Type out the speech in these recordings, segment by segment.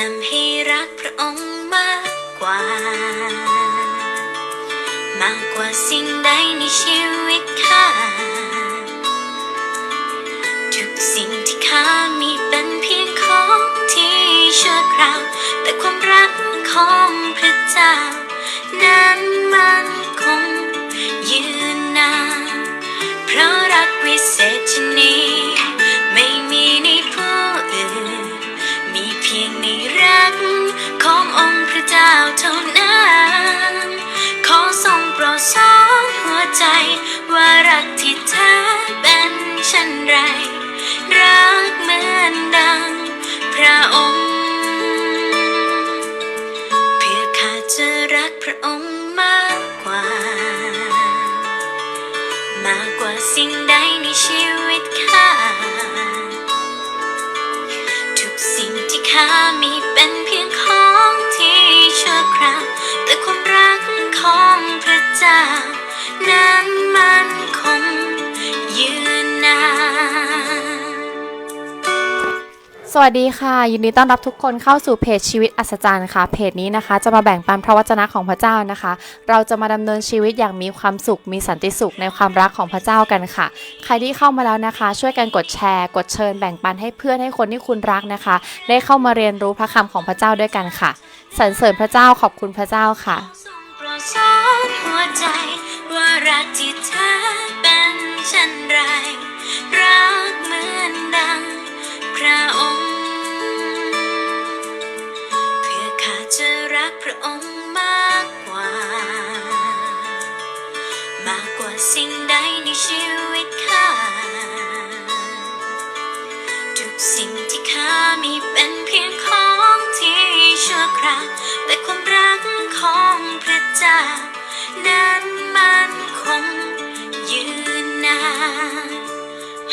นำให้รักพระองค์มากกว่า มากกว่าสิ่งใดในชีวิตข้าทุกสิ่งที่ข้ามีเป็นเพียงของที่ชั่วคราวแต่ความรักของพระเจ้า นั้นมัน รักที่แท้เป็นเช่นไร รักเหมือนดังพระองค์ เพื่อข้าจะรักพระองค์มากกว่า มากกว่าสิ่งใดในชีวิตข้า ทุกสิ่งที่ข้ามีเป็นเพียงของที่ชั่วคราวแต่ความรักของพระเจ้า สวัสดีค่ะ ยินดีต้อนรับทุกคนเข้าสู่เพจชีวิตอัศจรรย์ค่ะ เพจนี้นะคะ จะมาแบ่งปันพระวจนะของพระเจ้านะคะ เราจะมาดำเนินชีวิตอย่างมีความสุข มีสันติสุขในความรักของพระเจ้ากันค่ะ ใครที่เข้ามาแล้วนะคะ ช่วยกันกดแชร์ กดเชิญแบ่งปันให้เพื่อนให้คนที่คุณรักนะคะ ได้เข้ามาเรียนรู้พระคำของพระเจ้าด้วยกันค่ะสรรเสริญพระเจ้าขอบคุณพระเจ้าค่ะ ชีวิตข้าทุกสิ่งที่ข้ามีเป็นเพียงของที่ชั่วคราวแต่ความรักของพระเจ้านั้นมันคงยืนนาน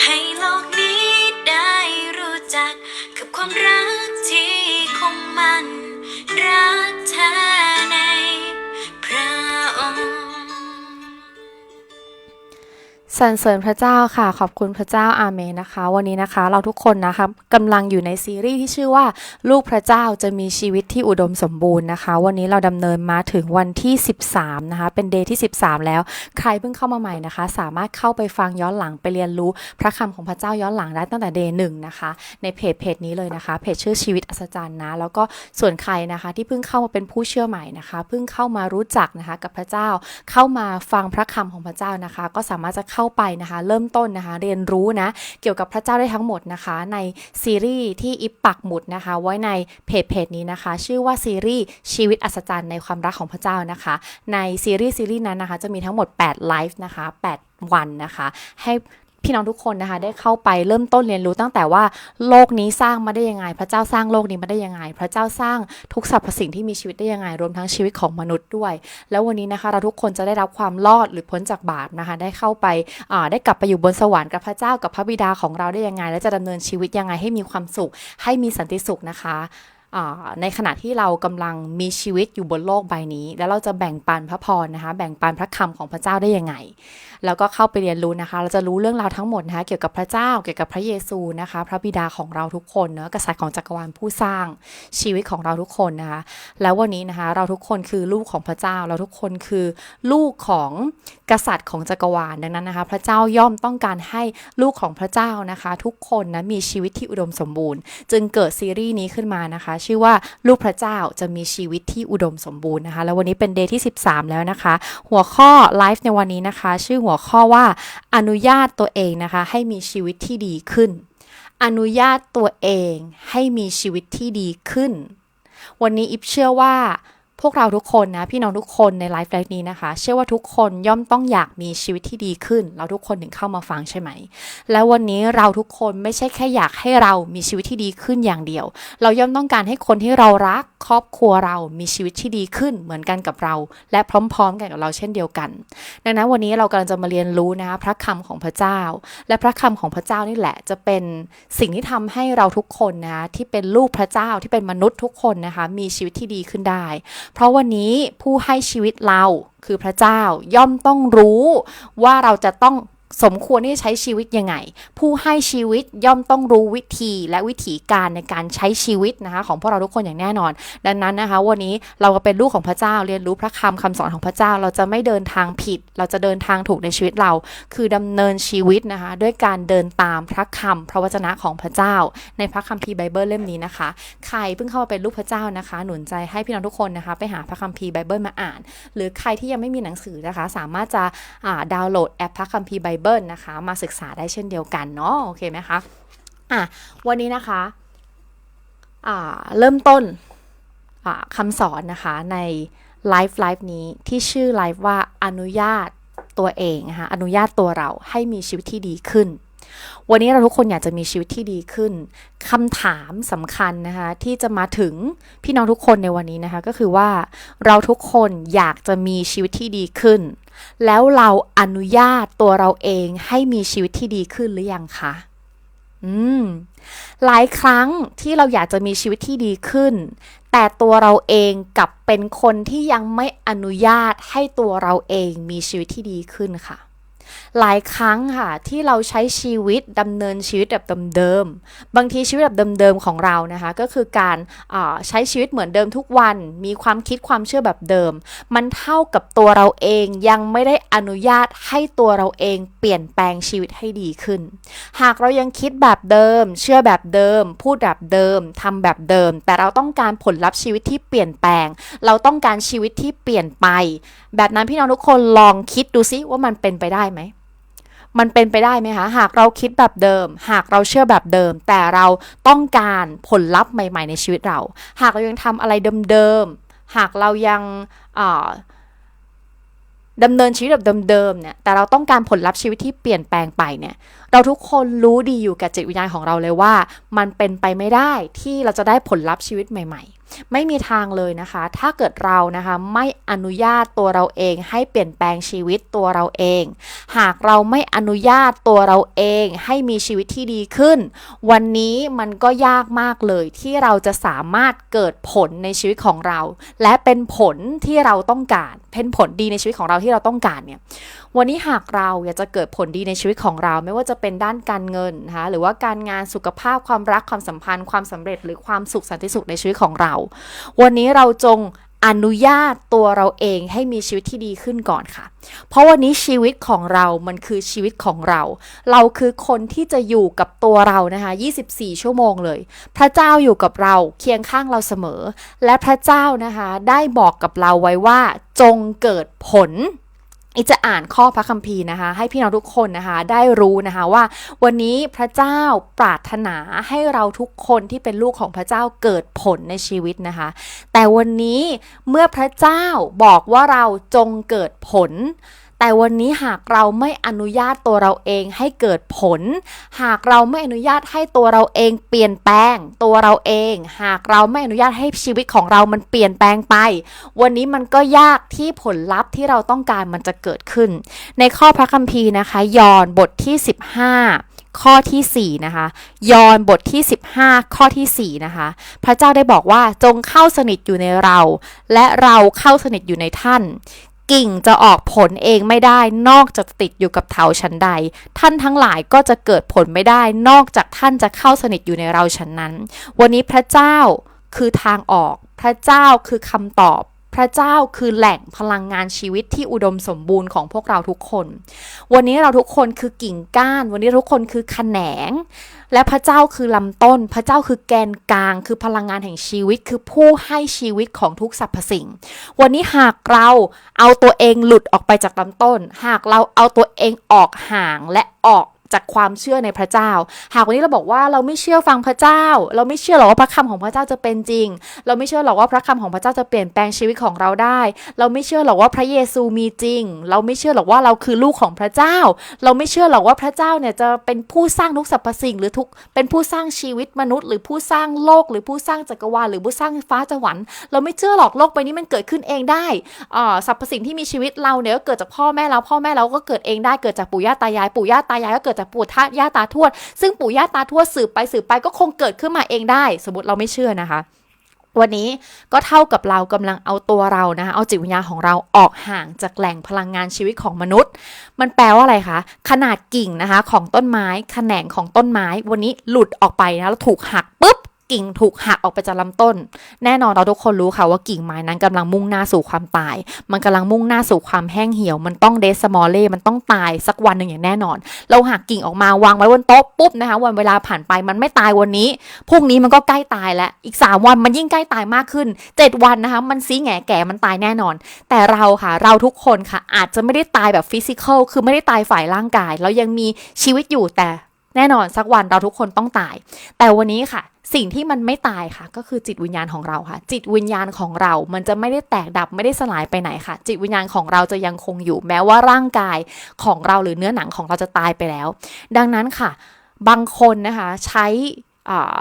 ให้โลกนี้ได้รู้จักกับความรักที่คงมัน สรรเสริญพระเจ้าค่ะ ขอบคุณพระเจ้าอาเมนนะคะ วันนี้นะคะเราทุกคนนะคะกำลังอยู่ในซีรีส์ที่ชื่อว่า ลูกพระเจ้าจะมีชีวิตที่อุดมสมบูรณ์นะคะ วันนี้เราดำเนินมาถึงวันที่ 13 นะคะ เป็นเดย์ที่ 13 แล้ว ใครเพิ่งเข้ามาใหม่นะคะ สามารถเข้าไปฟังย้อนหลังไปเรียนรู้พระคำของพระเจ้าย้อนหลังได้ตั้งแต่เดย์หนึ่งนะคะ ในเพจเพจนี้เลยนะคะเพจชื่อชีวิตอัศจรรย์นะ แล้วก็ส่วนใครนะคะ ที่เพิ่งเข้ามาเป็นผู้เชื่อใหม่นะคะ เพิ่งเข้ามารู้จักนะคะกับพระเจ้า เข้ามาฟังพระคำของพระเจ้านะคะ ก็สามารถจะเข้าไปนะคะ เริ่มต้นนะคะ เรียนรู้นะ เกี่ยวกับพระเจ้าได้ทั้งหมดนะคะ ในซีรีส์ที่อิปปักหมุดนะคะ ไว้ในเพจเพจนี้นะคะ ชื่อว่าซีรีส์ชีวิตอัศจรรย์ในความรักของพระเจ้านะคะ ในซีรีส์ซีรีส์นั้นนะคะ จะมีทั้งหมด8ไลฟ์นะคะ8วันนะคะ ให้ พี่น้องทุกคนนะคะ ได้เข้าไปเริ่มต้นเรียนรู้ตั้งแต่ว่าโลกนี้สร้างมาได้ยังไง พระเจ้าสร้างโลกนี้มาได้ยังไง พระเจ้าสร้างทุกสรรพสิ่งที่มีชีวิตได้ยังไง รวมทั้งชีวิตของมนุษย์ด้วย แล้ววันนี้นะคะ เราทุกคนจะได้รับความรอดหรือพ้นจากบาปนะคะ ได้เข้าไปาได้กลับไปอยู่บนสวรรค์กับพระเจ้ากับพระบิดาของเราได้ยังไง และจะดำเนินชีวิตยังไงให้มีความสุข ให้มีสันติสุขนะคะในขณะที่เรากำลังมีชีวิตอยู่บนโลกใบนี้ แล้วเราจะแบ่งปันพระพรนะคะ แบ่งปันพระคำของพระเจ้าได้ยังไง แล้วก็เข้าไปเรียนรู้นะคะ เราจะรู้เรื่องราวทั้งหมดนะคะเกี่ยวกับพระเจ้าเกี่ยวกับพระเยซูนะคะ พระบิดาของเราทุกคนเนอะกษัตริย์ของจักรวาลผู้สร้างชีวิตของเราทุกคนนะคะ แล้ววันนี้นะคะเราทุกคนคือลูกของพระเจ้าเราทุกคนคือลูกของกษัตริย์ของจักรวาลดังนั้นนะคะ พระเจ้าย่อมต้องการให้ลูกของพระเจ้านะคะ ทุกคนนะมีชีวิตที่อุดมสมบูรณ์ จึงเกิดซีรีส์นี้ขึ้นมานะคะ ชื่อว่าลูกพระเจ้าจะมีชีวิตที่อุดมสมบูรณ์นะคะ แล้ววันนี้เป็นเดย์ที่ 13 แล้วนะคะ หัวข้อไลฟ์ในวันนี้นะคะ ชื่อหัวข้อว่าอนุญาตตัวเองนะคะ ให้มีชีวิตที่ดีขึ้น อนุญาตตัวเองให้มีชีวิตที่ดีขึ้น วันนี้อิฟเชื่อว่าพวกเราทุกคนนะพี่น้องทุกคนในไลฟ์ไลฟ์นี้นะคะ เชื่อว่าทุกคนย่อมต้องอยากมีชีวิตที่ดีขึ้น เราทุกคนถึงเข้ามาฟังใช่ไหม แล้ววันนี้เราทุกคนไม่ใช่แค่อยากให้เรามีชีวิตที่ดีขึ้นอย่างเดียว เราย่อมต้องการให้คนที่เรารัก ครอบครัวเรามีชีวิตที่ดีขึ้นเหมือนกันกับเรา และพร้อม ๆ กันกับเราเช่นเดียวกัน ดังนั้นวันนี้เรากำลังจะมาเรียนรู้นะคะพระคำของพระเจ้า และพระคำของพระเจ้านี่แหละ จะเป็นสิ่งที่ทำให้เราทุกคนนะที่เป็นลูกพระเจ้าที่เป็นมนุษย์ทุกคนนะคะมีชีวิตที่ดีขึ้นได้ เพราะวันนี้ผู้ให้ชีวิตเราคือพระเจ้าย่อมต้องรู้ว่าเราจะต้อง สมควรที่จะใช้ชีวิตยังไง ผู้ให้ชีวิตย่อมต้องรู้วิธีและวิธีการในการใช้ชีวิตนะคะของพวกเราทุกคนอย่างแน่นอน ดังนั้นนะคะ วันนี้เราก็เป็นลูกของพระเจ้าเรียนรู้พระคำคำสอนของพระเจ้า เราจะไม่เดินทางผิด เราจะเดินทางถูกในชีวิตเรา คือดำเนินชีวิตนะคะ ด้วยการเดินตามพระคำพระวจนะของพระเจ้า ในพระคัมภีร์ไบเบิลเล่มนี้นะคะ ใครเพิ่งเข้ามาเป็นลูกพระเจ้านะคะ หนุนใจให้พี่น้องทุกคนนะคะ ไปหาพระคัมภีร์ไบเบิลมาอ่าน หรือใครที่ยังไม่มีหนังสือนะคะ สามารถจะดาวน์โหลดแอปพระคัมภีร์ไบเบิลนะคะ มาศึกษาได้เช่นเดียวกันเนาะโอเคไหมคะอะวันนี้นะคะอ่าเริ่มต้นอ่าคำสอนนะคะในไลฟ์ไลฟ์นี้ที่ชื่อไลฟ์ว่าอนุญาตตัวเองนะคะอนุญาตตัวเราให้มีชีวิตที่ดีขึ้น วันนี้เราทุกคนอยากจะมีชีวิตที่ดีขึ้นคำถามสำคัญนะคะที่จะมาถึงพี่น้องทุกคนในวันนี้นะคะก็คือว่าเราทุกคนอยากจะมีชีวิตที่ดีขึ้น แล้วเราอนุญาตตัวเราเองให้มีชีวิตที่ดีขึ้นหรือยังคะ อืม หลายครั้งที่เราอยากจะมีชีวิตที่ดีขึ้น แต่ตัวเราเองกลับเป็นคนที่ยังไม่อนุญาตให้ตัวเราเองมีชีวิตที่ดีขึ้นค่ะ หลายครั้งค่ะที่เราใช้ชีวิตดำเนินชีวิตแบบเดิมๆบางทีชีวิตแบบเดิมๆของเรานะคะ ก็คือการใช้ชีวิตเหมือนเดิมทุกวัน มีความคิดความเชื่อแบบเดิม มันเท่ากับตัวเราเองยังไม่ได้อนุญาตให้ตัวเราเองเปลี่ยนแปลงชีวิตให้ดีขึ้น หากเรายังคิดแบบเดิม เชื่อแบบเดิม พูดแบบเดิมทำแบบเดิม แต่เราต้องการผลลัพธ์ชีวิตที่เปลี่ยนแปลง เราต้องการชีวิตที่เปลี่ยนไป แบบนั้นพี่น้องทุกคนลองคิดดูซิว่ามันเป็นไปได้ไหม มันเป็นไปได้ไหมคะ หากเราคิดแบบเดิม หากเราเชื่อแบบเดิม แต่เราต้องการผลลัพธ์ใหม่ ๆ ในชีวิตเรา หากเรายังทำอะไรเดิมๆ หากเรายังอ่าดำเนินชีวิตแบบเดิมๆเนี่ย แต่เราต้องการผลลัพธ์ชีวิตที่เปลี่ยนแปลงไปเนี่ย เราทุกคนรู้ดีอยู่กับจิตวิญญาณของเราเลยว่า มันเป็นไปไม่ได้ที่เราจะได้ผลลัพธ์ชีวิตใหม่ ๆ ไม่มีทางเลยนะคะ ถ้าเกิดเรานะคะไม่อนุญาตตัวเราเอง ให้เปลี่ยนแปลงชีวิตตัวเราเอง หากเราไม่อนุญาตตัวเราเอง ให้มีชีวิตที่ดีขึ้น วันนี้มันก็ยากมากเลยที่เราจะสามารถเกิดผลในชีวิตของเรา และเป็นผลที่เราต้องการ เป็นผลดีในชีวิตของเราที่เราต้องการเนี่ยวันนี้หากเราอยากจะเกิดผลดีในชีวิตของเรา ไม่ว่าจะเป็นด้านการเงินนะคะหรือว่าการงานสุขภาพความรักความสัมพันธ์ ความสำเร็จหรือความสุขสันติสุขในชีวิตของเรา วันนี้เราจงอนุญาตตัวเราเองให้มีชีวิตที่ดีขึ้นก่อนค่ะ เพราะวันนี้ชีวิตของเรา มันคือชีวิตของเรา เราคือคนที่จะอยู่กับตัวเรานะคะ 24 ชั่วโมงเลย พระเจ้าอยู่กับเราเคียงข้างเราเสมอ และพระเจ้านะคะ ได้บอกกับเราไว้ว่าจงเกิดผล อีจะอ่านข้อพระคัมภีร์นะคะ ให้พี่น้องทุกคนนะคะได้รู้นะคะว่า วันนี้พระเจ้าปรารถนาให้เราทุกคนที่เป็นลูกของพระเจ้าเกิดผลในชีวิตนะคะ แต่วันนี้เมื่อพระเจ้าบอกว่าเราจงเกิดผล แต่วันนี้หากเราไม่อนุญาตตัวเราเองให้เกิดผล หากเราไม่อนุญาตให้ตัวเราเองเปลี่ยนแปลงตัวเราเอง หากเราไม่อนุญาตให้ชีวิตของเรามันเปลี่ยนแปลงไป วันนี้มันก็ยากที่ผลลัพธ์ที่เราต้องการมันจะเกิดขึ้น ในข้อพระคัมภีร์นะคะ ยอห์นบทที่ 15ข้อที่ 4 นะคะ ยอห์นบทที่ 15 ข้อที่ 4 นะคะ พระเจ้าได้บอกว่าจงเข้าสนิทอยู่ในเรา และเราเข้าสนิทอยู่ในท่าน กิ่งจะออกผลเองไม่ได้นอกจากติดอยู่กับเถาชั้นใด ท่านทั้งหลายก็จะเกิดผลไม่ได้ นอกจากท่านจะเข้าสนิทอยู่ในเราชั้นนั้น วันนี้พระเจ้าคือทางออก พระเจ้าคือคำตอบพระเจ้าคือแหล่งพลังงานชีวิตที่อุดมสมบูรณ์ของพวกเราทุกคน วันนี้เราทุกคนคือกิ่งก้าน วันนี้ทุกคนคือแขนง และพระเจ้าคือลำต้น พระเจ้าคือแกนกลาง คือพลังงานแห่งชีวิต คือผู้ให้ชีวิตของทุกสรรพสิ่ง วันนี้หากเราเอาตัวเองหลุดออกไปจากลำต้น หากเราเอาตัวเองออกห่างและออก จากความเชื่อในพระเจ้า หากวันนี้เราบอกว่าเราไม่เชื่อฟังพระเจ้า เราไม่เชื่อหรอกว่าพระคำของพระเจ้าจะเป็นจริง เราไม่เชื่อหรอกว่าพระคำของพระเจ้าจะเปลี่ยนแปลงชีวิตของเราได้ เราไม่เชื่อหรอกว่าพระเยซูมีจริง เราไม่เชื่อหรอกว่าเราคือลูกของพระเจ้า เราไม่เชื่อหรอกว่าพระเจ้าเนี่ยจะเป็นผู้สร้างทุกสรรพสิ่งหรือทุกเป็นผู้สร้างชีวิตมนุษย์ หรือผู้สร้างโลกหรือผู้สร้างจักรวาลหรือผู้สร้างฟ้าสวรรค์เราไม่เชื่อหรอกโลกใบนี้มันเกิดขึ้นเองได้อ่าสรรพสิ่งที่มีชีวิตเราเนี่ยก็เกิดจากพ่อแม่เราพ่อแม่เราก็เกิดเองได้เกิดจากปู่ย่าตายายปู่ย่าตายายก็เกิดจากปู่ท่าย่าตาทวด ซึ่งปู่ย่าตาทวดสืบไปสืบไปก็คงเกิดขึ้นมาเองได้ สมมติเราไม่เชื่อนะคะวันนี้ก็เท่ากับเรากำลังเอาตัวเรานะคะเอาจิตวิญญาณของเราออกห่างจากแหล่งพลังงานชีวิตของมนุษย์ มันแปลว่าอะไรคะ ขนาดกิ่งนะคะของต้นไม้ แขนงของต้นไม้ วันนี้หลุดออกไปนะแล้วถูกหักปุ๊บ กิ่งถูกหักออกไปจากลำต้น แน่นอนเราทุกคนรู้ค่ะว่ากิ่งไม้นั้นกำลังมุ่งหน้าสู่ความตาย มันกำลังมุ่งหน้าสู่ความแห้งเหี่ยว มันต้องเดสมอลเล่ มันต้องตายสักวันหนึ่งอย่างแน่นอน เราหักกิ่งออกมาวางไว้บนโต๊ะปุ๊บนะคะวันเวลาผ่านไปมันไม่ตายวันนี้พรุ่งนี้มันก็ใกล้ตายแล้วอีก 3 วันมันยิ่งใกล้ตายมากขึ้น 7 วันนะคะมันซีแง่แก่มันตายแน่นอน แต่เราค่ะเราทุกคนค่ะอาจจะไม่ได้ตายแบบฟิสิกอลคือไม่ได้ตายฝ่ายร่างกาย เรายังมีชีวิตอยู่แต่ แน่นอนสักวันเราทุกคนต้องตาย แต่วันนี้ค่ะ สิ่งที่มันไม่ตายค่ะ ก็คือจิตวิญญาณของเราค่ะ จิตวิญญาณของเรา มันจะไม่ได้แตกดับไม่ได้สลายไปไหนค่ะ จิตวิญญาณของเราจะยังคงอยู่ แม้ว่าร่างกายของเราหรือเนื้อหนังของเราจะตายไปแล้ว ดังนั้นค่ะ บางคนนะคะใช้อ่า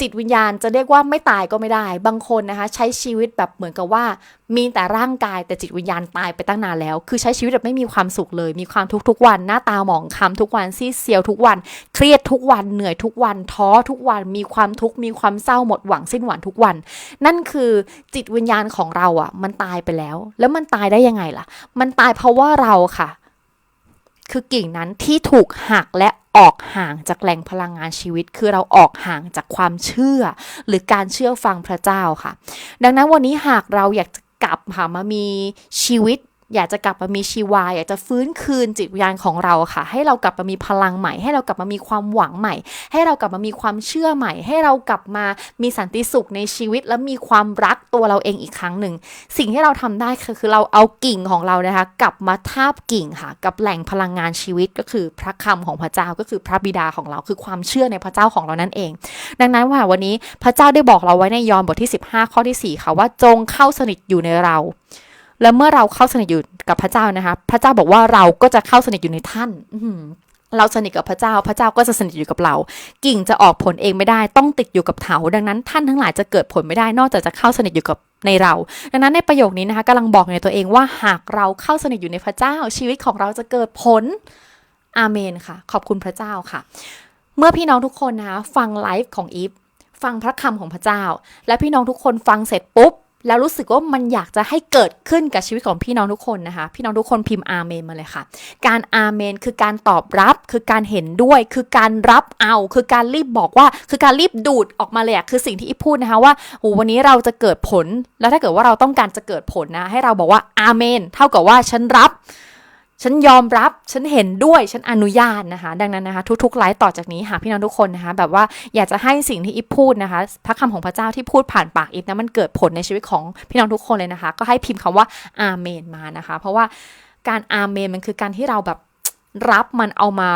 จิตวิญญาณจะเรียกว่าไม่ตายก็ไม่ได้ บางคนนะคะ ใช้ชีวิตแบบเหมือนกับว่า มีแต่ร่างกายแต่จิตวิญญาณตายไปตั้งนานแล้ว คือใช้ชีวิตแบบไม่มีความสุขเลย มีความทุกทุกวัน หน้าตาหมองคล้ำทุกวันซีเซียวทุกวัน เครียดทุกวันเหนื่อยทุกวัน ท้อทุกวันมีความทุกข์มีความเศร้าหมดหวังสิ้นหวังทุกวัน นั่นคือจิตวิญญาณของเราอะ มันตายไปแล้ว แล้วมันตายได้ยังไงล่ะ มันตายเพราะว่าเราค่ะ คือกิ่งนั้นที่ถูกหักและออกห่างจากแหล่งพลังงานชีวิต คือเราออกห่างจากความเชื่อ หรือการเชื่อฟังพระเจ้าค่ะ ดังนั้นวันนี้หากเราอยากจะกลับค่ะมามีชีวิต อยากจะกลับมามีชีวา อยากจะฟื้นคืนจิตวิญญาณของเราค่ะ ให้เรากลับมามีพลังใหม่ ให้เรากลับมามีความหวังใหม่ ให้เรากลับมามีความเชื่อใหม่ ให้เรากลับมามีสันติสุขในชีวิต และมีความรักตัวเราเองอีกครั้งหนึ่ง สิ่งที่เราทำได้คือคือเราเอากิ่งของเรานะคะ กลับมาทาบกิ่งค่ะ กับแหล่งพลังงานชีวิตก็คือพระคำของพระเจ้าก็คือพระบิดาของเราคือความเชื่อในพระเจ้าของเรานั่นเอง ดังนั้นว่าวันนี้พระเจ้าได้บอกเราไว้ในยอห์นบทที่ 15 ข้อที่ 4 ค่ะว่าจงเข้าสนิทอยู่ในเรา และเมื่อเราเข้าสนิทอยู่กับพระเจ้านะคะ พระเจ้าบอกว่าเราก็จะเข้าสนิทอยู่ในท่าน อืเราสนิทกับพระเจ้า พระเจ้าก็จะสนิทอยู่กับเรา กิ่งจะออกผลเองไม่ได้ ต้องติดอยู่กับเถา ดังนั้นท่านทั้งหลายจะเกิดผลไม่ได้ นอกจากจะเข้าสนิทอยู่กับในเรา ดังนั้นในประโยคนี้นะคะกำลังบอกในตัวเองว่าหากเราเข้าสนิทอยู่ในพระเจ้า ชีวิตของเราจะเกิดผล อาเมนค่ะ ขอบคุณพระเจ้าค่ะ เมื่อพี่น้องทุกคนนะคะฟังไลฟ์ของอีฟ ฟังพระคำของพระเจ้า และพี่น้องทุกคนฟังเสร็จปุ๊บ แล้วรู้สึกว่ามันอยากจะให้เกิดขึ้นกับชีวิตของพี่น้องทุกคนนะคะ พี่น้องทุกคนพิมพ์อาเมนมาเลยค่ะ การอาเมนคือการตอบรับ คือการเห็นด้วย คือการรับเอา คือการรีบบอกว่า คือการรีบดูดออกมาเลยคือสิ่งที่อีพูดนะคะว่าโหวันนี้เราจะเกิดผล แล้วถ้าเกิดว่าเราต้องการจะเกิดผลนะ ให้เราบอกว่าอาเมน เท่ากับว่าฉันรับ ฉันยอมรับ ฉันเห็นด้วย ฉันอนุญาตนะคะ ดังนั้นนะคะ ทุกๆไลฟ์ต่อจากนี้หากพี่น้องทุกคนนะคะ แบบว่าอยากจะให้สิ่งที่อิฟพูดนะคะ พระคำของพระเจ้าที่พูดผ่านปากอิฟนะมันเกิดผลในชีวิตของพี่น้องทุกคนเลยนะคะ ก็ให้พิมพ์คำว่าอาเมนมานะคะ เพราะว่าการอาเมนมันคือการที่เราแบบรับมันเอามา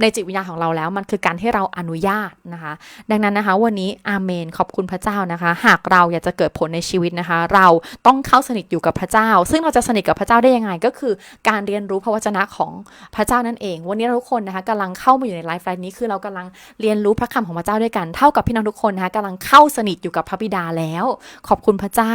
ในจิตวิญญาณของเราแล้ว มันคือการที่เราอนุญาตนะคะ ดังนั้นนะคะ วันนี้อาเมนขอบคุณพระเจ้านะคะ หากเราอยากจะเกิดผลในชีวิตนะคะ เราต้องเข้าสนิทอยู่กับพระเจ้า ซึ่งเราจะสนิทกับพระเจ้าได้ยังไง ก็คือการเรียนรู้พระวจนะของพระเจ้านั่นเอง วันนี้เราทุกคนนะคะกำลังเข้ามาอยู่ในไลฟ์ไลน์นี้คือเรากำลังเรียนรู้พระคำของพระเจ้าด้วยกัน เท่ากับพี่น้องทุกคนนะคะกำลังเข้าสนิทอยู่กับพระบิดาแล้ว ขอบคุณพระเจ้า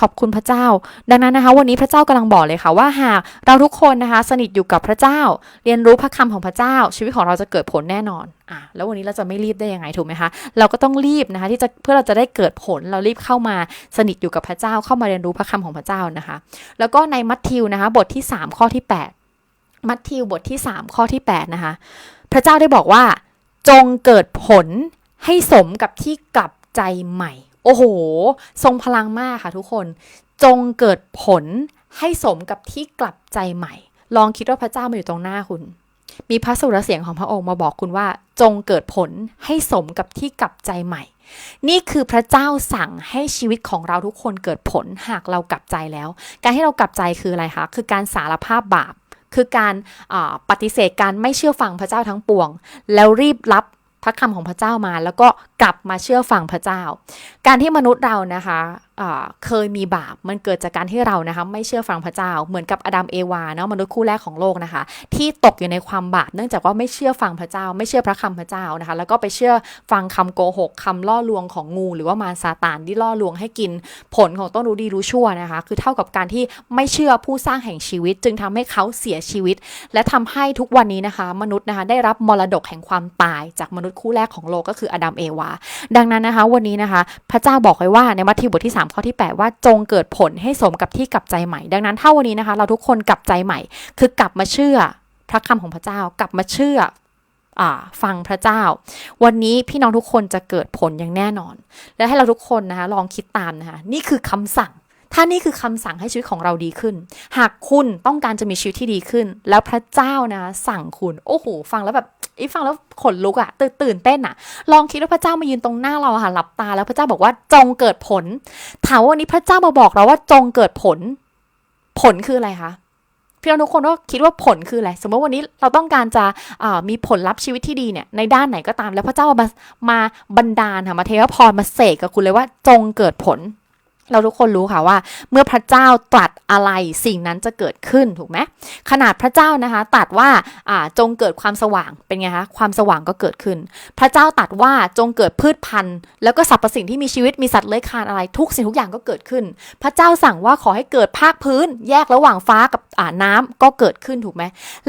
ขอบคุณพระเจ้า ดังนั้นนะคะ วันนี้พระเจ้ากำลังบอกเลยค่ะว่าหากเราทุกคนนะคะ สนิทอยู่กับพระเจ้า เรียนรู้พระคำของพระเจ้าชีวิตของเราจะเกิดผลแน่นอนอะแล้ววันนี้เราจะไม่รีบได้ยังไงถูกไหมคะ เราก็ต้องรีบนะคะที่จะเพื่อเราจะได้เกิดผลเรารีบเข้ามาสนิทอยู่กับพระเจ้าเข้ามาเรียนรู้พระคำของพระเจ้านะคะ แล้วก็ในมัทธิวนะคะ บทที่ 3 ข้อที่ 8 มัทธิวบทที่ 3 ข้อที่ 8 นะคะ พระเจ้าได้บอกว่า จงเกิดผลให้สมกับที่กลับใจใหม่ โอ้โห ทรงพลังมากค่ะทุกคน จงเกิดผลให้สมกับที่กลับใจใหม่ ลองคิดว่าพระเจ้ามาอยู่ตรงหน้าคุณ มีพระสุรเสียงของพระองค์มาบอกคุณว่า จงเกิดผลให้สมกับที่กลับใจใหม่ นี่คือพระเจ้าสั่งให้ชีวิตของเราทุกคนเกิดผลหากเรากลับใจแล้ว การให้เรากลับใจคืออะไรคะคือการสารภาพบาป คือการปฏิเสธการไม่เชื่อฟังพระเจ้าทั้งปวง แล้วรีบรับพระคำของพระเจ้ามา แล้วก็กลับมาเชื่อฟังพระเจ้า การที่มนุษย์เรานะคะ เคยมีบาปมันเกิดจากการที่เรานะคะไม่เชื่อฟังพระเจ้า เหมือนกับอดัมเอวาเนาะมนุษย์คู่แรกของโลกนะคะ ที่ตกอยู่ในความบาปเนื่องจากว่าไม่เชื่อฟังพระเจ้า ไม่เชื่อพระคำพระเจ้านะคะ แล้วก็ไปเชื่อฟังคำโกหกคำล่อลวงของงู หรือว่ามารซาตานที่ล่อลวงให้กินผลของต้นรู้ดีรู้ชั่วนะคะ คือเท่ากับการที่ไม่เชื่อผู้สร้างแห่งชีวิต จึงทำให้เขาเสียชีวิต และทำให้ทุกวันนี้นะคะ มนุษย์นะคะได้รับมรดกแห่งความตาย จากมนุษย์คู่แรกของโลกก็คืออดัมเอวา ดังนั้นนะคะ วันนี้นะคะ พระเจ้าบอกไว้ว่าในมัทธิวบทที่3ข้อที่ 8 ว่าจงเกิดผลให้สมกับที่กลับใจใหม่ ดังนั้นถ้าวันนี้นะคะ เราทุกคนกลับใจใหม่ คือกลับมาเชื่อพระคำของพระเจ้ากลับมาเชื่ออฟังพระเจ้า วันนี้พี่น้องทุกคนจะเกิดผลอย่างแน่นอน และให้เราทุกคนนะคะลองคิดตามนะคะนี่คือคำสั่ง ถ้านี่คือคำสั่งให้ชีวิตของเราดีขึ้น หากคุณต้องการจะมีชีวิตที่ดีขึ้น แล้วพระเจ้านะสั่งคุณ โอ้โห ฟังแล้วแบบ อีฟังแล้วขนลุกอะตื่นตื่นเต้นอะลองคิดว่าพระเจ้ามายืนตรงหน้าเราอะค่ะหลับตาแล้วพระเจ้าบอกว่าจงเกิดผล ถามว่าวันนี้พระเจ้ามาบอกเราว่าจงเกิดผล ผลคืออะไรคะพี่น้องทุกคนก็คิดว่าผลคืออะไร สมมติวันนี้เราต้องการจะมีผลลัพธ์ชีวิตที่ดีเนี่ยในด้านไหนก็ตาม แล้วพระเจ้ามามาบันดาลค่ะมาเทวพรมาเสกกับคุณเลยว่าจงเกิดผล เราทุกคนรู้ค่ะว่า เมื่อพระเจ้าตรัสอะไรสิ่งนั้นจะเกิดขึ้นถูกไหมขนาดพระเจ้านะคะตรัสว่าจงเกิดความสว่างเป็นไงคะความสว่างก็เกิดขึ้น พระเจ้าตรัสว่าจงเกิดพืชพันธุ์ แล้วก็สรรพสิ่งที่มีชีวิตมีสัตว์เลื้อยคลานอะไรทุกสิ่งทุกอย่างก็เกิดขึ้น พระเจ้าสั่งว่าขอให้เกิดภาคพื้น แยกระหว่างฟ้ากับน้ำก็เกิดขึ้นถูกไหม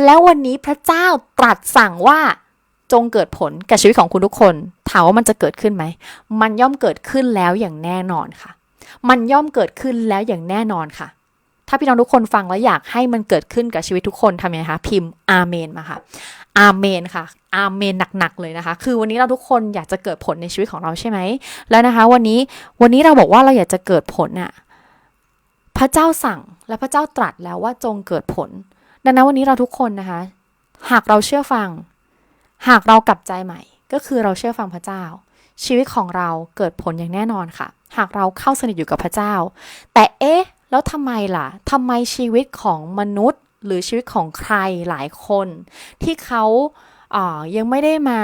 แล้ววันนี้พระเจ้าตรัสสั่งว่าจงเกิดผลกับชีวิตของคุณทุกคนถามว่ามันจะเกิดขึ้นไหมมันย่อมเกิดขึ้นแล้วอย่างแน่นอนค่ะ มันย่อมเกิดขึ้นแล้วอย่างแน่นอนค่ะ ถ้าพี่น้องทุกคนฟังแล้วอยากให้มันเกิดขึ้นกับชีวิตทุกคนทำยังไงคะพิมพ์อาเมนมาค่ะอาเมนค่ะอาเมนหนักๆเลยนะคะ คือวันนี้เราทุกคนอยากจะเกิดผลในชีวิตของเราใช่ไหมแล้วนะคะ วันนี้วันนี้เราบอกว่าเราอยากจะเกิดผลน่ะพระเจ้าสั่งและพระเจ้าตรัสแล้วว่าจงเกิดผล ดังนั้นวันนี้เราทุกคนนะคะ หากเราเชื่อฟัง หากเรากลับใจใหม่ ก็คือเราเชื่อฟังพระเจ้า ชีวิตของเราเกิดผลอย่างแน่นอนค่ะ หากเราเข้าสนิทอยู่กับพระเจ้า แต่เอ๊ะ แล้วทำไมล่ะทำไมชีวิตของมนุษย์ หรือชีวิตของใครหลายคน ที่เขาอ่ายังไม่ได้มา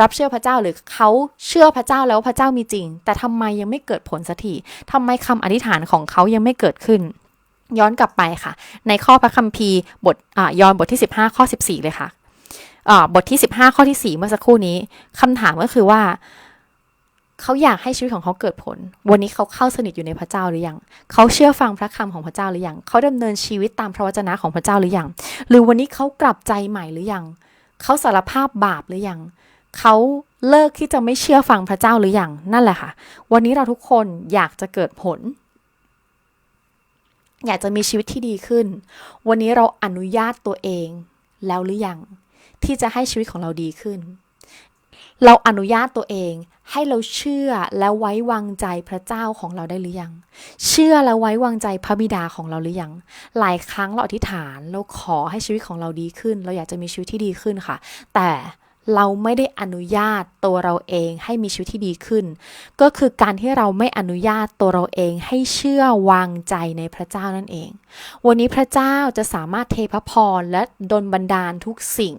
รับเชื่อพระเจ้าหรือเขาเชื่อพระเจ้าแล้วพระเจ้ามีจริง แต่ทำไมยังไม่เกิดผลสักทีทำไมคำอธิษฐานของเขายังไม่เกิดขึ้น ย้อนกลับไปค่ะ ในข้อพระคัมภีร์บทอ่ยอนบทที่ 15 ข้อ 14 เลยค่ะอ่าบทที่ 15 ข้อที่ 4 เมื่อสักครู่นี้คำถามก็คือว่า เขาอยากให้ชีวิตของเขาเกิดผล วันนี้เขาเข้าสนิทอยู่ในพระเจ้าหรือยัง เขาเชื่อฟังพระคำของพระเจ้าหรือยัง เขาดำเนินชีวิตตามพระวจนะของพระเจ้าหรือยัง หรือวันนี้เขากลับใจใหม่หรือยัง เขาสารภาพบาปหรือยัง เขาเลิกที่จะไม่เชื่อฟังพระเจ้าหรือยัง นั่นแหละค่ะ วันนี้เราทุกคนอยากจะเกิดผล อยากจะมีชีวิตที่ดีขึ้น วันนี้เราอนุญาตตัวเองแล้วหรือยัง ที่จะให้ชีวิตของเราดีขึ้น เราอนุญาตตัวเอง ให้เราเชื่อและไว้วางใจพระเจ้าของเราได้หรือยัง เชื่อและไว้วางใจพระบิดาของเราหรือยัง หลายครั้งเราอธิษฐานเราขอให้ชีวิตของเราดีขึ้น เราอยากจะมีชีวิตที่ดีขึ้นค่ะ แต่ เราไม่ได้อนุญาตตัวเราเองให้มีชีวิตที่ดีขึ้น ก็คือการที่เราไม่อนุญาตตัวเราเองให้เชื่อวางใจในพระเจ้านั่นเอง วันนี้พระเจ้าจะสามารถเทพระพรและดลบันดาลทุกสิ่ง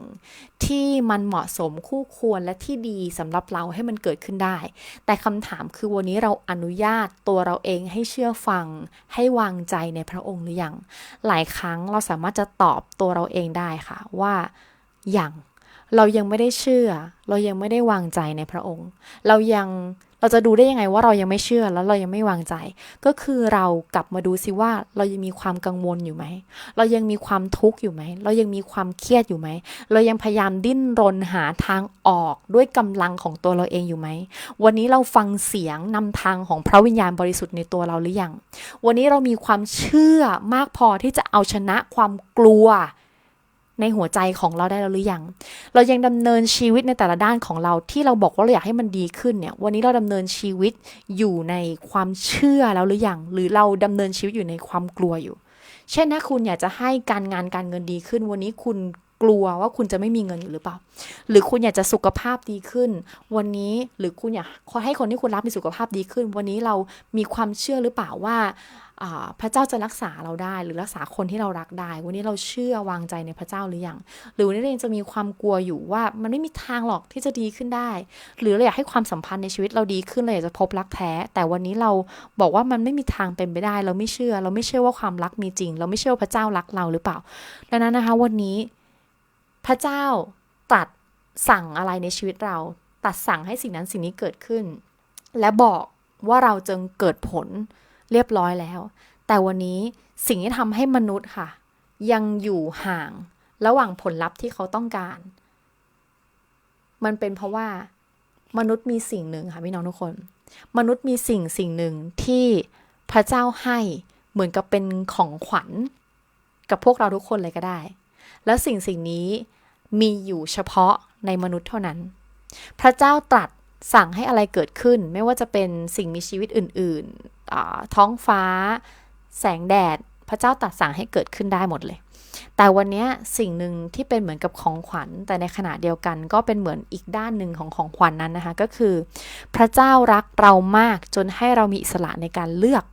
ที่มันเหมาะสมคู่ควรและที่ดีสำหรับเราให้มันเกิดขึ้นได้ แต่คำถามคือวันนี้เราอนุญาตตัวเราเองให้เชื่อฟัง ให้วางใจในพระองค์หรือยัง หลายครั้งเราสามารถจะตอบตัวเราเองได้ค่ะว่าอย่าง เรายังไม่ได้เชื่อ เรายังไม่ได้วางใจในพระองค์ เรายังเราจะดูได้ยังไงว่าเรายังไม่เชื่อแล้วเรายังไม่วางใจ ก็คือเรากลับมาดูซิว่าเรายังมีความกังวลอยู่ไหม เรายังมีความทุกข์อยู่ไหม เรายังมีความเครียดอยู่ไหม เรายังพยายามดิ้นรนหาทางออกด้วยกำลังของตัวเราเองอยู่ไหม วันนี้เราฟังเสียงนำทางของพระวิญญาณบริสุทธิ์ในตัวเราหรือยัง วันนี้เรามีความเชื่อมากพอที่จะเอาชนะความกลัว ในหัวใจของเราได้แล้วหรือยัง เรายังดำเนินชีวิตในแต่ละด้านของเราที่เราบอกว่าเราอยากให้มันดีขึ้นเนี่ย วันนี้เราดำเนินชีวิตอยู่ในความเชื่อแล้วหรือยัง หรือเราดำเนินชีวิตอยู่ในความกลัวอยู่ เช่นถ้าคุณอยากจะให้การงานการเงินดีขึ้น วันนี้คุณ กลัวว่าคุณจะไม่มีเงินอยู่หรือเปล่า หรือคุณอยากจะสุขภาพดีขึ้น วันนี้หรือคุณอยากให้คนที่คุณรักมีสุขภาพดีขึ้น วันนี้เรามีความเชื่อหรือเปล่าว่าพระเจ้าจะรักษาเราได้ หรือรักษาคนที่เรารักได้ วันนี้เราเชื่อวางใจในพระเจ้าหรือยังหรือวันนี้เรายังจะมีความกลัวอยู่ว่ามันไม่มีทางหรอกที่จะดีขึ้นได้ หรือเราอยากให้ความสัมพันธ์ในชีวิตเราดีขึ้นเราอยากจะพบรักแท้ แต่วันนี้เราบอกว่ามันไม่มีทางเป็นไปได้ เราไม่เชื่อ เราไม่เชื่อว่าความรักมีจริง เราไม่เชื่อว่าพระเจ้ารักเราหรือเปล่าดังนั้นนะคะ วันนี้ พระเจ้าตรัสสั่งอะไรในชีวิตเราตรัสสั่งให้สิ่งนั้นสิ่งนี้เกิดขึ้น และบอกว่าเราจึงเกิดผลเรียบร้อยแล้ว แต่วันนี้สิ่งที่ทำให้มนุษย์ค่ะ ยังอยู่ห่างระหว่างผลลัพธ์ที่เขาต้องการ มันเป็นเพราะว่ามนุษย์มีสิ่งหนึ่งค่ะพี่น้องทุกคน มนุษย์มีสิ่งสิ่งหนึ่งที่พระเจ้าให้เหมือนกับเป็นของขวัญ กับพวกเราทุกคนเลยก็ได้ แล้วสิ่งสิ่งนี้มีอยู่เฉพาะในมนุษย์เท่านั้น พระเจ้าตรัสสั่งให้อะไรเกิดขึ้น ไม่ว่าจะเป็นสิ่งมีชีวิตอื่นๆ ท้องฟ้า แสงแดด พระเจ้าตรัสสั่งให้เกิดขึ้นได้หมดเลย แต่วันนี้สิ่งหนึ่งที่เป็นเหมือนกับของขวัญ แต่ในขณะเดียวกันก็เป็นเหมือนอีกด้านหนึ่งของของขวัญนนั้นนะคะ ก็คือ พระเจ้ารักเรามากจนให้เรามีอิสระในการเลือก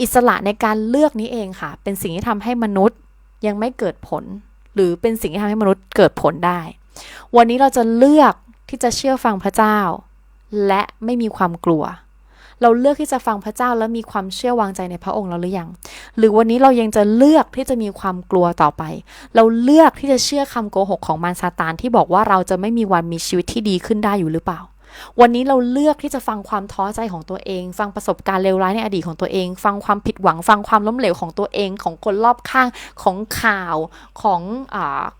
อิสระในการเลือกนี้เองค่ะ เป็นสิ่งที่ทำให้มนุษย์ ยังไม่เกิดผล หรือเป็นสิ่งที่ทำให้มนุษย์เกิดผลได้ วันนี้เราจะเลือกที่จะเชื่อฟังพระเจ้า และไม่มีความกลัว เราเลือกที่จะฟังพระเจ้าและมีความเชื่อวางใจในพระองค์เราหรือยัง หรือวันนี้เรายังจะเลือกที่จะมีความกลัวต่อไป เราเลือกที่จะเชื่อคำโกหกของมารซาตานที่บอกว่าเราจะไม่มีวันมีชีวิตที่ดีขึ้นได้อยู่หรือเปล่า วันนี้เราเลือกที่จะฟังความท้อใจของตัวเอง ฟังประสบการณ์เลวร้ายในอดีตของตัวเอง ฟังความผิดหวัง ฟังความล้มเหลวของตัวเอง ของคนรอบข้างของข่าวของอ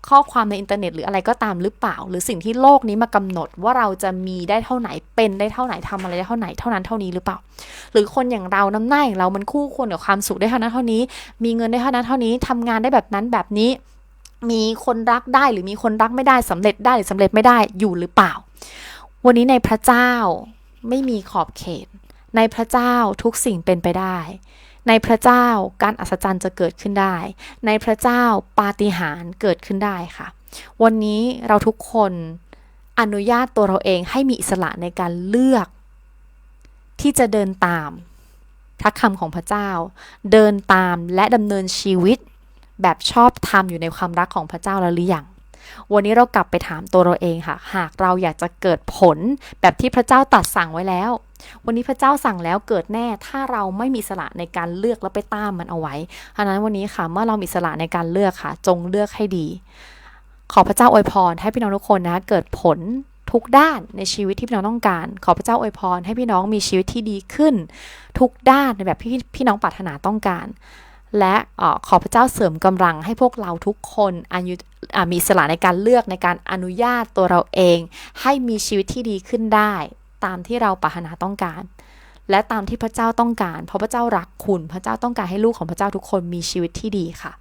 ข้อความในอินเทอร์เน็ต หรืออะไรก็ตามหรือเปล่า หรือสิ่งที่โลกนี้มากำหนดว่าเราจะมีได้เท่าไหนเป็นได้เท่าไหนทำอะไรได้เท่าไหนเท่านั้นเท่านี้หรือเปล่า หรือคนอย่างเราน้ำหน้าอย่างเรามันคู่ควรกับความสุขได้เท่านั้นเท่านี้ มีเงินได้เท่านั้นเท่านี้ทำงานได้แบบนั้นแบบนี้ มีคนรักได้หรือมีคนรักไม่ได้สำเร็จได้หรือสำเร็จไม่ได้อยู่หรือเปล่า วันนี้ในพระเจ้าไม่มีขอบเขต ในพระเจ้าทุกสิ่งเป็นไปได้ ในพระเจ้าการอัศจรรย์จะเกิดขึ้นได้ ในพระเจ้าปาฏิหาริย์เกิดขึ้นได้ค่ะ วันนี้เราทุกคนอนุญาตตัวเราเองให้มีอิสระในการเลือก ที่จะเดินตามพระคำของพระเจ้า เดินตามและดำเนินชีวิต แบบชอบธรรมอยู่ในความรักของพระเจ้าแล้วหรือยัง วันนี้เรากลับไปถามตัวเราเองค่ะ หากเราอยากจะเกิดผลแบบที่พระเจ้าตัดสั่งไว้แล้ว วันนี้พระเจ้าสั่งแล้วเกิดแน่ ถ้าเราไม่มีสละในการเลือกแล้วไปต้ามมันเอาไว้ฉะนั้นวันนี้ค่ะ เมื่อเรามีสละในการเลือกค่ะ จงเลือกให้ดี ขอพระเจ้าอวยพรให้พี่น้องทุกคนนะ เกิดผลทุกด้านในชีวิตที่พี่น้องต้องการ ขอพระเจ้าอวยพรให้พี่น้องมีชีวิตที่ดีขึ้น ทุกด้านในแบบที่พี่น้องปรารถนาต้องการ และขอพระเจ้าเสริมกำลังให้พวกเราทุกคนมีสละในการเลือกในการอนุญาตตัวเราเอง ให้มีชีวิตที่ดีขึ้นได้ ตามที่เราปรารถนาต้องการ และตามที่พระเจ้าต้องการ เพราะพระเจ้ารักคุณ พระเจ้าต้องการให้ลูกของพระเจ้าทุกคนมีชีวิตที่ดีค่ะ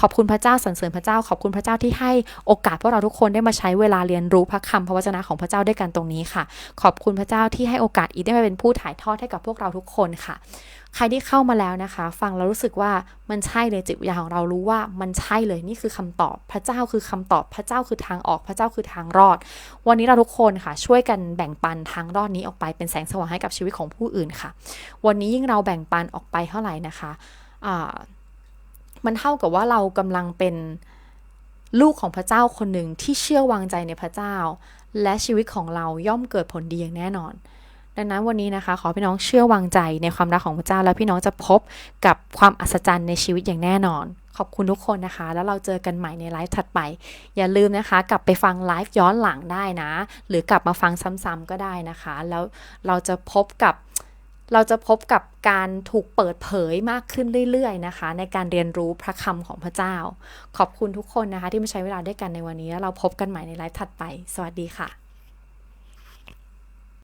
ขอบคุณพระเจ้าสรรเสริญพระเจ้า ขอบคุณพระเจ้าที่ให้โอกาสพวกเราทุกคนได้มาใช้เวลาเรียนรู้พระคำพระวจนะของพระเจ้าด้วยกันตรงนี้ค่ะ ขอบคุณพระเจ้าที่ให้โอกาสอีได้มาเป็นผู้ถ่ายทอดให้กับพวกเราทุกคนค่ะ ใครที่เข้ามาแล้วนะคะ ฟังแล้วรู้สึกว่ามันใช่เลยจิตวิญญาณของเรารู้ว่ามันใช่เลยนี่คือคำตอบ พระเจ้าคือคำตอบพระเจ้าคือทางออกพระเจ้าคือทางรอด วันนี้เราทุกคนค่ะ ช่วยกันแบ่งปันทางรอดนี้ออกไปเป็นแสงสว่างให้กับชีวิตของผู้อื่นค่ะ วันนี้ยิ่งเราแบ่งปันออกไปเท่าไหร่นะคะอ่า มันเท่ากับว่าเรากำลังเป็นลูกของพระเจ้าคนหนึ่งที่เชื่อวางใจในพระเจ้า และชีวิตของเราย่อมเกิดผลดีอย่างแน่นอน ดังนั้นวันนี้นะคะ ขอพี่น้องเชื่อวางใจในความรักของพระเจ้า แล้วพี่น้องจะพบกับความอัศจรรย์ในชีวิตอย่างแน่นอน ขอบคุณทุกคนนะคะ แล้วเราเจอกันใหม่ในไลฟ์ถัดไป อย่าลืมนะคะ กลับไปฟังไลฟ์ย้อนหลังได้นะ หรือกลับมาฟังซ้ำๆก็ได้นะคะ แล้วเราจะพบกับ เราจะพบกับการถูกเปิดเผยมากขึ้นเรื่อยๆนะคะ ในการเรียนรู้พระคำของพระเจ้า ขอบคุณทุกคนนะคะ ที่มาใช้เวลาด้วยกันในวันนี้แล้วเราพบกันใหม่ในไลฟ์ถัดไป สวัสดีค่ะ